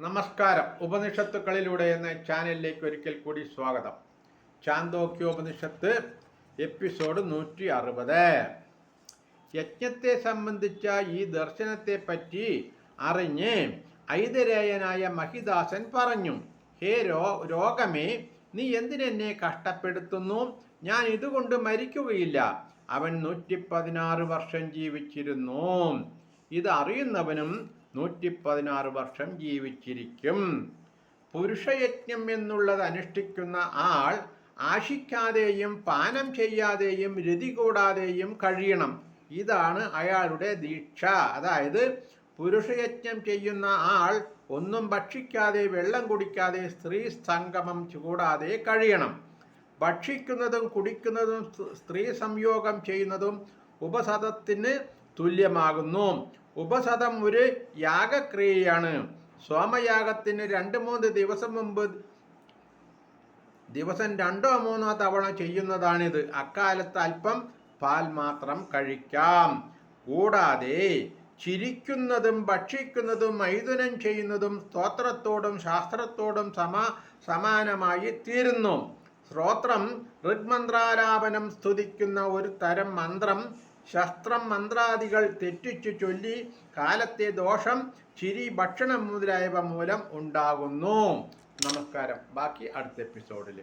നമസ്കാരം. ഉപനിഷത്തുക്കളിലൂടെ എന്ന ചാനലിലേക്ക് ഒരിക്കൽ കൂടി സ്വാഗതം. ചാന്തോക്യോപനിഷത്ത് എപ്പിസോഡ് നൂറ്റി അറുപത് യജ്ഞത്തെ സംബന്ധിച്ച ഈ ദർശനത്തെ പറ്റി അറിഞ്ഞ് ഐതരേയനായ മഹിദാസൻ പറഞ്ഞു ഹേ രോ രോഗമേ നീ എന്തിനെന്നെ കഷ്ടപ്പെടുത്തുന്നു? ഞാൻ ഇതുകൊണ്ട് മരിക്കുകയില്ല. അവൻ നൂറ്റി പതിനാറ് വർഷം ജീവിച്ചിരുന്നു. ഇത് അറിയുന്നവനും നൂറ്റി പതിനാറ് വർഷം ജീവിച്ചിരിക്കും. പുരുഷയജ്ഞം എന്നുള്ളത് അനുഷ്ഠിക്കുന്ന ആൾ ആശിക്കാതെയും പാനം ചെയ്യാതെയും രതി കൂടാതെയും കഴിയണം. ഇതാണ് അയാളുടെ ദീക്ഷ. അതായത് പുരുഷയജ്ഞം ചെയ്യുന്ന ആൾ ഒന്നും ഭക്ഷിക്കാതെ വെള്ളം കുടിക്കാതെ സ്ത്രീ സംഗമം കൂടാതെ കഴിയണം. ഭക്ഷിക്കുന്നതും കുടിക്കുന്നതും സ്ത്രീ സംയോഗം ചെയ്യുന്നതും ഉപസദത്തിന് തുല്യമാകുന്നു. ഉപസദം ഒരു യാഗക്രിയയാണ്. സോമയാഗത്തിന് രണ്ട് മൂന്ന് ദിവസം മുമ്പ് ദിവസം രണ്ടോ മൂന്നോ തവണ ചെയ്യുന്നതാണിത്. അക്കാലത്ത് അല്പം പാൽ മാത്രം കഴിക്കാം. കൂടാതെ ചിരിക്കുന്നതും ഭക്ഷിക്കുന്നതും മൈഥുനം ചെയ്യുന്നതും സ്തോത്രത്തോടും ശാസ്ത്രത്തോടും സമാ സമാനമായി തീരുന്നു. ശ്രോത്രം ഋഗ്മന്ത്രാലാപനം സ്തുതിക്കുന്ന ഒരു തരം മന്ത്രം ശസ്ത്രം മന്ത്രാദികൾ തെറ്റിച്ചു ചൊല്ലി കാലത്തെ ദോഷം ചിരി ഭക്ഷണം മുതലായവ മൂലം ഉണ്ടാകുന്നു. നമസ്കാരം. ബാക്കി അടുത്ത എപ്പിസോഡിൽ